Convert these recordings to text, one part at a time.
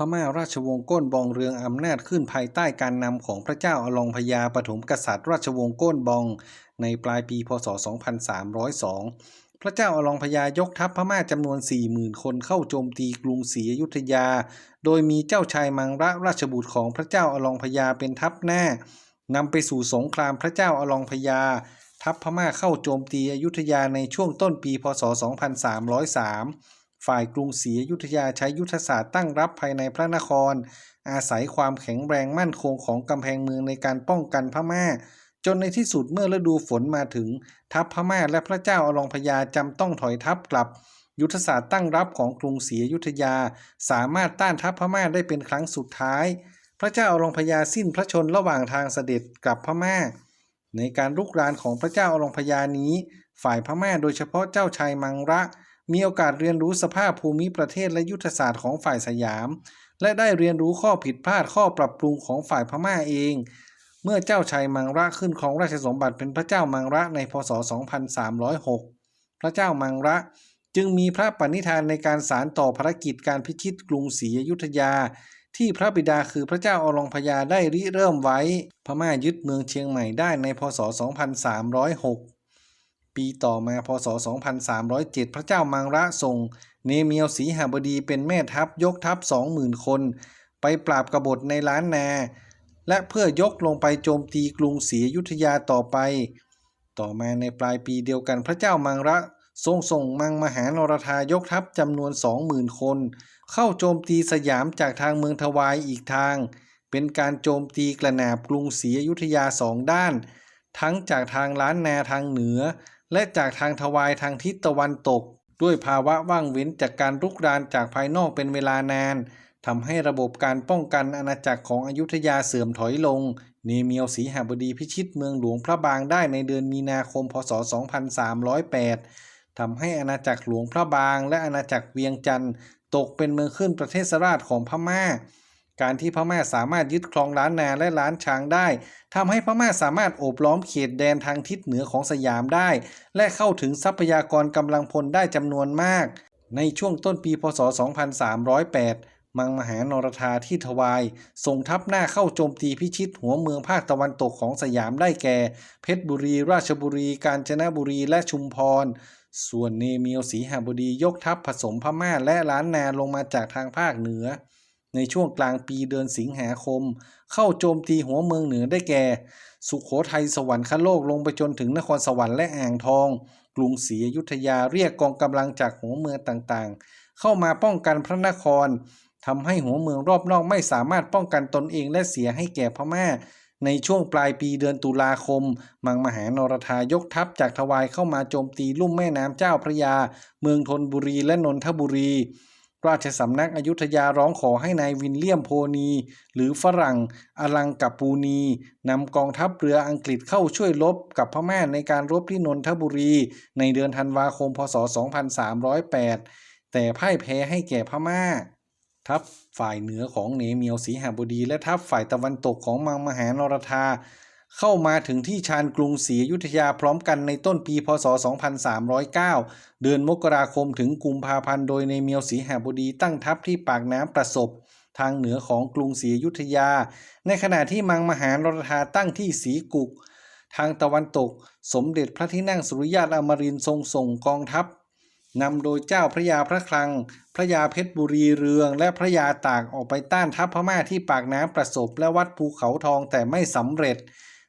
พม่าราชวงศ์ก้นบองเรืองอำนาจขึ้นภายใต้การนำของพระเจ้าอลองพญาปฐมกษัตริย์ ราชวงศ์ก้นบอง ในปลายปีพศ 2302 พระเจ้าอลองพญายกทัพพม่าจำนวน 40,000 คนเข้าโจมตีกรุงศรีอยุธยา โดยมีเจ้าชายมังระราชบุตรของพระเจ้าอลองพญาเป็นทัพหน้านำไปสู่สงครามพระเจ้าอลองพญา ทัพพม่าเข้าโจมตีอยุธยาในช่วงต้นปีพศ 2303 ฝ่ายกรุงศรีอยุธยาใช้ยุทธศาสตร์ตั้งรับภายในพระนคร อาศัยความแข็งแรงมั่นคงของกำแพงเมืองในการป้องกันพม่า จนในที่สุดเมื่อฤดูฝนมาถึง ทัพพม่าและพระเจ้าอลองพญาจำต้องถอยทัพกลับ ยุทธศาสตร์ตั้งรับของกรุงศรีอยุธยา สามารถต้านทัพพม่าได้เป็นครั้งสุดท้าย พระเจ้าอลองพญาสิ้นพระชนระหว่างทางเสด็จกลับพม่า ในการรุกรานของพระเจ้าอลองพญานี้ ฝ่ายพม่าโดยเฉพาะเจ้าชายมังระ มีโอกาสเรียนรู้สภาพภูมิประเทศและยุทธศาสตร์ของฝ่ายสยาม และได้เรียนรู้ข้อผิดพลาดข้อปรับปรุงของฝ่ายพม่าเอง เมื่อเจ้าชายมังระขึ้นครองราชสมบัติเป็นพระเจ้ามังระในพศ 2306 พระเจ้ามังระจึงมีพระปณิธานในการสารต่อภารกิจการพิชิตกรุงศรีอยุธยา ที่พระบิดาคือพระเจ้าอลองพญาได้ริเริ่มไว้ พม่ายึดเมืองเชียงใหม่ได้ในพศ 2306 ปีต่อมาพศ 2307 พระเจ้ามังระทรงเนเมียวสีหบดีเป็นแม่ทัพยกทัพ 20,000 คน ไปปราบกบฏในล้านนา และเพื่อยกลงไปโจมตีกรุงศรีอยุธยาต่อไป ต่อมาในปลายปีเดียวกันพระเจ้ามังระทรงส่งมังมหานรธายกทัพจำนวน 20,000 คน เข้าโจมตีสยามจากทางเมืองทวายอีกทาง เป็นการโจมตีกระหนาบกรุงศรีอยุธยาสองด้าน ทั้งจากทางล้านนาทางเหนือ และจากทางทวายทางทิศตะวันตก ด้วยภาวะว่างเว้นจากการรุกรานจากภายนอกเป็นเวลานานทำให้ระบบการป้องกันอาณาจักรของอยุธยาเสื่อมถอยลง เนเมียวสีหบดีพิชิตเมืองหลวงพระบางได้ในเดือนมีนาคม พศ 2308 ทำให้อาณาจักรหลวงพระบาง และอาณาจักรเวียงจันทร์ตกเป็นเมืองขึ้นประเทศราชของพม่า การที่พม่าสามารถยึดครองล้านนาและล้านช้างได้ทำให้พม่าสามารถโอบล้อมเขตแดนทางทิศเหนือของสยามได้ และเข้าถึงทรัพยากรกำลังพลได้จำนวนมาก ในช่วงต้นปีพศ 2308 มังมหานรธาที่ทวายส่งทัพหน้าเข้าโจมตีพิชิตหัวเมืองภาคตะวันตกของสยามได้แก่ เพชรบุรี ราชบุรี กาญจนบุรีและชุมพรส่วนเนมียวสีหบดียกทัพผสมพม่าและล้านนาลงมาจากทางภาคเหนือ ในช่วงกลางปีเดือนสิงหาคม เข้าโจมตีหัวเมืองเหนือได้แก่ สุขโขทัยสวรรคโลกลงไปจนถึงนครสวรรค์และอ่างทอง กรุงศรีอยุธยาเรียกกองกำลังจากหัวเมืองต่างๆ เข้ามาป้องกันพระนครทำให้หัวเมืองรอบนอกไม่สามารถป้องกันตนเองและเสียให้แก่พม่า ในช่วงปลายปีเดือนตุลาคม มังมหานรธายกทัพจากทวายเข้ามาโจมตีลุ่มแม่น้ำเจ้าพระยา เมืองธนบุรีและนนทบุรี ราชสำนักอยุธยาร้องขอให้นายวินเลียมโพนี หรือฝรั่งอลังกับปูนีนำกองทัพเรืออังกฤษเข้าช่วยรบกับพม่าในการรบที่นนทบุรี ในเดือนธันวาคม พศ 2308 แต่พ่ายแพ้ให้แก่พม่า ทัพฝ่ายเหนือของเนเมียวสีหบดี และทัพฝ่ายตะวันตกของมังมหานรธา เข้ามาถึงที่ชานกรุงศรีอยุธยาพร้อมกันในต้นปีพศ 2309 เดือนมกราคมถึงกุมภาพันธ์โดยในเมียวสีหบดีตั้งทัพที่ปากน้ำประสบ ทางเหนือของกรุงศรีอยุธยา ในขณะที่มังมหานรธาตั้งที่ศรีกุก ทางตะวันตก สมเด็จพระที่นั่งสุริยาตอมรินทร์ทรงส่งกองทัพนำโดยเจ้าพระยาพระคลัง พระยาเพชรบุรีเรือง และพระยาตากออกไปต้านทัพพม่าที่ปากน้ำประสบและวัดภูเขาทองแต่ไม่สำเร็จ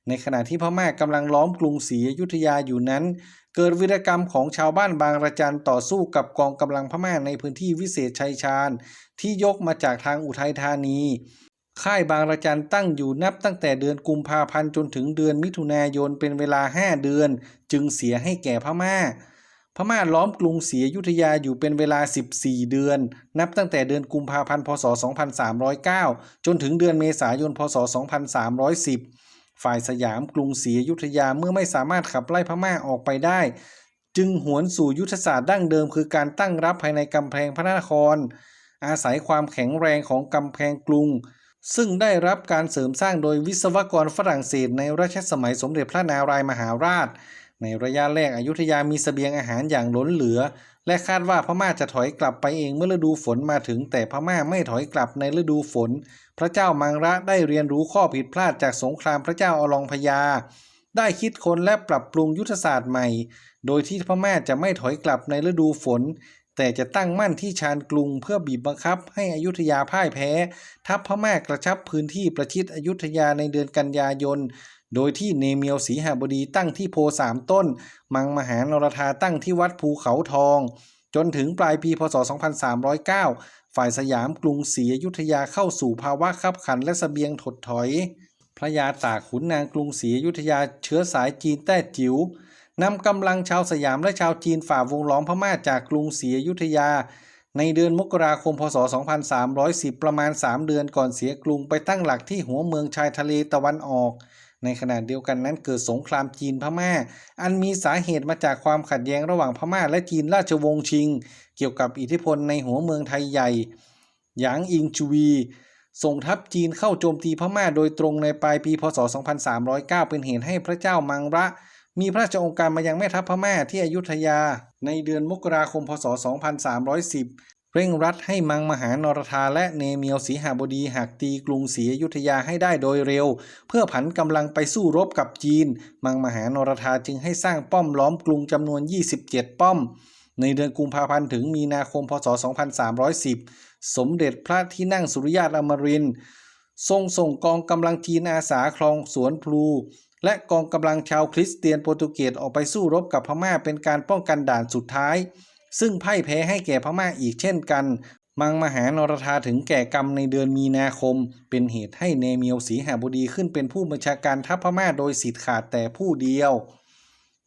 ในขณะที่พม่ากำลังล้อมกรุงศรีอยุธยาอยู่นั้น เกิดวิรกรรมของชาวบ้านบางระจันต่อสู้กับกองกำลังพม่าในพื้นที่วิเศษชัยชาญ ที่ยกมาจากทางอุทัยธานี ค่ายบางระจันตั้งอยู่นับตั้งแต่เดือนกุมภาพันธ์จนถึงเดือนมิถุนายนเป็นเวลา 5 เดือน จึงเสียให้แก่พม่าพม่าล้อมกรุงศรีอยุธยาอยู่เป็นเวลา 14 เดือน นับตั้งแต่เดือนกุมภาพันธ์ พศ 2309 จนถึงเดือนเมษายน พศ 2310 ฝ่ายสยามกรุงศรีอยุธยาเมื่อไม่สามารถขับไล่พม่าออกไปได้ จึงหวนสู่ยุทธศาสตร์ดั้งเดิม คือการตั้งรับภายในกำแพงพระนคร อาศัยความแข็งแรงของกำแพงกรุง ซึ่งได้รับการเสริมสร้างโดยวิศวกรฝรั่งเศสในรัชสมัยสมเด็จพระนารายมหาราช ในระยะแรกอยุธยามีเสบียงอาหารอย่างล้นเหลือ และคาดว่าพม่าจะถอยกลับไปเองเมื่อฤดูฝนมาถึง แต่พม่าไม่ถอยกลับในฤดูฝน พระเจ้ามังระได้เรียนรู้ข้อผิดพลาดจากสงครามพระเจ้าอลองพญาได้คิดค้นและปรับปรุงยุทธศาสตร์ใหม่ โดยที่พม่าจะไม่ถอยกลับในฤดูฝน แต่จะตั้งมั่นที่ชานกรุงเพื่อบีบบังคับให้อยุธยาพ่ายแพ้ ทัพพม่ากระชับพื้นที่ประชิดอยุธยาในเดือนกันยายน โดยที่เนเมียวศรีหบดีตั้งที่โพสามต้น มังมหานรธาตั้งที่วัดภูเขาทอง จนถึงปลายปีพศ 2309 ฝ่ายสยามกรุงศรีอยุธยาเข้าสู่ภาวะขับขันและเสบียงถดถอย พระยาตากขุนนางกรุงศรีอยุธยาเชื้อสายจีนแต้จิ๋วนำกำลังชาวสยามและชาวจีนฝ่าวงล้อมพม่าจากกรุงศรีอยุธยา ในเดือนมกราคมพศ 2310 ประมาณ 3 เดือนก่อนเสียกรุงไปตั้งหลักที่หัวเมืองชายทะเลตะวันออก ในขณะเดียวกันนั้นเกิดสงครามจีนพม่า อันมีสาเหตุมาจากความขัดแย้งระหว่างพม่าและจีนราชวงศ์ชิง เกี่ยวกับอิทธิพลในหัวเมืองไทยใหญ่หยางอิงจูวีส่งทัพจีนเข้าโจมตีพม่าโดยตรงในปลายปีพศ 2309 เป็นเหตุให้พระเจ้ามังระ มีพระราชองค์การมายังแม่ทัพพม่าที่อยุธยา ในเดือนมกราคมพศ 2310 เร่งรัดให้มังมหานรธาและเนเมียวศรีหบดีหักตีกรุงศรีอยุธยาให้ได้โดยเร็ว เพื่อผันกำลังไปสู้รบกับจีน มังมหานรธาจึงให้สร้างป้อมล้อมกรุงจำนวน 27 ป้อม ในเดือนกุมภาพันธ์ถึงมีนาคมพศ 2310 สมเด็จพระที่นั่งสุริยาตอมรินทร์ทรงส่งกองกำลังจีนอาสาคลองสวนพลู และกองกำลังชาวคริสเตียนโปรตุเกสออกไปสู้รบกับพม่าเป็นการป้องกันด่านสุดท้าย ซึ่งพ่ายแพ้ให้แก่พม่าอีกเช่นกัน มังมหานรธาถึงแก่กรรมในเดือนมีนาคม เป็นเหตุให้เนเมียวสีหาบดีขึ้นเป็นผู้บัญชาการทัพพม่าโดยสิทธิ์ขาดแต่ผู้เดียว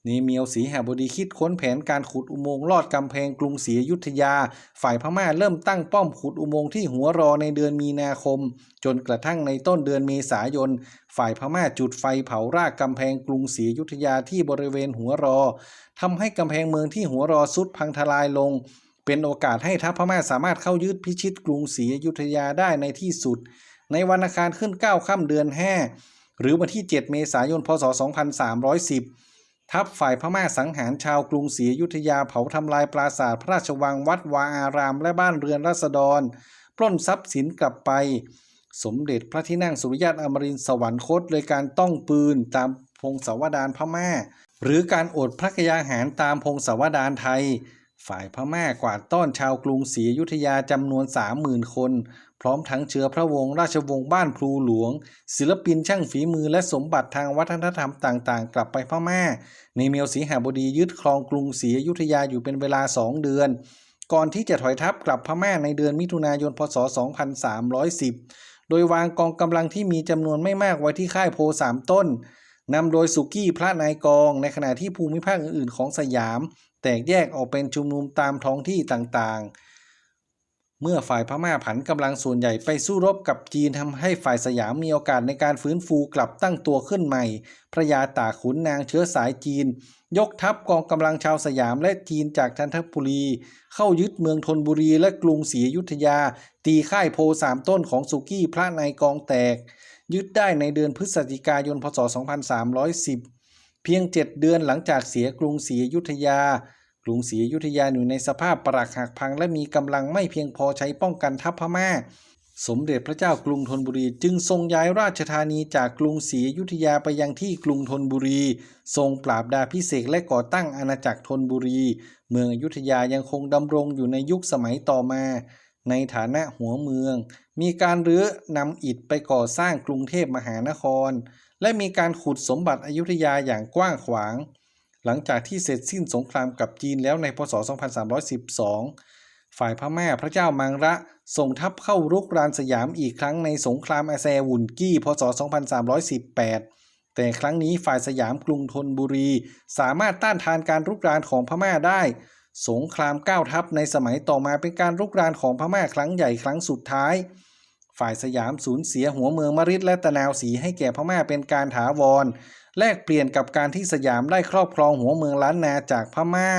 นเมียวศรีหบดีคิดค้นแผนการขุดอุโมงค์ลอดกำแพงกรุงศรีอยุธยา ฝ่ายพม่าเริ่มตั้งป้อมขุดอุโมงค์ที่หัวรอในเดือนมีนาคม จนกระทั่งในต้นเดือนเมษายน ฝ่ายพม่าจุดไฟเผารากกำแพงกรุงศรีอยุธยาที่บริเวณหัวรอทำให้กำแพงเมืองที่หัวรอสุดพังทลายลง เป็นโอกาสให้ทัพพม่าสามารถเข้ายึดพิชิตกรุงศรีอยุธยาได้ในที่สุด ในวันอังคารขึ้น9ค่ำเดือน5หรือวันที่ 7 เมษายน พศ 2310 ทัพฝ่ายพม่าสังหารชาวกรุงศรีอยุธยาเผาทำลายปราสาทพระราชวังวัดวาอาราม และบ้านเรือนราษฎร ปล้นทรัพย์สินกลับไป สมเด็จพระที่นั่งสุริยาตอมรินทร์สวรรคตโดยการต้องปืนตามพงศาวดารพม่า หรือการอดพระกยาหารตามพงศาวดารไทย ฝ่ายพม่ากวาดต้อนชาวกรุงศรีอยุธยาจำนวน 30,000 คน พร้อมทั้งเชื้อพระวงศ์ราชวงศ์บ้านพลูหลวง ศิลปินช่างฝีมือและสมบัติทางวัฒนธรรมต่างๆ กลับไปพม่า ในเมียวศรีหบดียึดครองกรุงศรีอยุธยาอยู่เป็นเวลา 2 เดือน ก่อนที่จะถอยทัพกลับพม่าในเดือนมิถุนายนพศ 2310 โดยวางกองกำลังที่มีจำนวนไม่มากไว้ที่ค่ายโพสามต้นนำโดยสุกี้พระนายกองในขณะที่ภูมิภาคอื่นๆของสยาม แตกแยกออกเป็นชุมนุมตามท้องที่ต่างๆ เมื่อฝ่ายพม่าผันกำลังส่วนใหญ่ไปสู้รบกับจีนทำให้ฝ่ายสยามมีโอกาสในการฟื้นฟูกลับตั้งตัวขึ้นใหม่ พระยาตาขุนนางเชื้อสายจีน ยกทัพกองกำลังชาวสยามและจีนจากจันทบุรี เข้ายึดเมืองธนบุรีและกรุงศรีอยุธยา ตีค่ายโพสามต้นของสุกี้พระนายกองแตก ยึดได้ในเดือนพฤศจิกายนพศ 2310 เพียง 7 เดือนหลังจากเสียกรุงศรีอยุธยา กรุงศรีอยุธยาอยู่ในสภาพปรักหักพังและมีกำลังไม่เพียงพอใช้ป้องกันทัพพม่า สมเด็จพระเจ้ากรุงธนบุรีจึงทรงย้ายราชธานีจากกรุงศรีอยุธยาไปยังที่กรุงธนบุรี ทรงปราบดาพิเศษและก่อตั้งอาณาจักรธนบุรี เมืองอยุธยายังคงดำรงอยู่ในยุคสมัยต่อมาในฐานะหัวเมือง มีการรื้อนำอิฐไปก่อสร้างกรุงเทพมหานคร และมีการขุดสมบัติอยุธยาอย่างกว้างขวาง หลังจากที่เสร็จสิ้นสงครามกับจีนแล้วในพศ 2312 ฝ่ายพม่าพระเจ้ามังระส่งทัพเข้ารุกรานสยามอีกครั้งในสงครามอาแซวุนกี้ พศ 2318 แต่ครั้งนี้ฝ่ายสยามกรุงธนบุรี สามารถต้านทานการรุกรานของพม่าได้ สงครามก้าวทัพในสมัยต่อมาเป็นการรุกรานของพม่าครั้งใหญ่ครั้งสุดท้าย ฝ่ายสยามสูญเสียหัวเมืองมริดและตะนาวสีให้แก่พม่าเป็นการถาวร แลกเปลี่ยนกับการที่สยามได้ครอบครองหัวเมืองล้านนาจากพม่า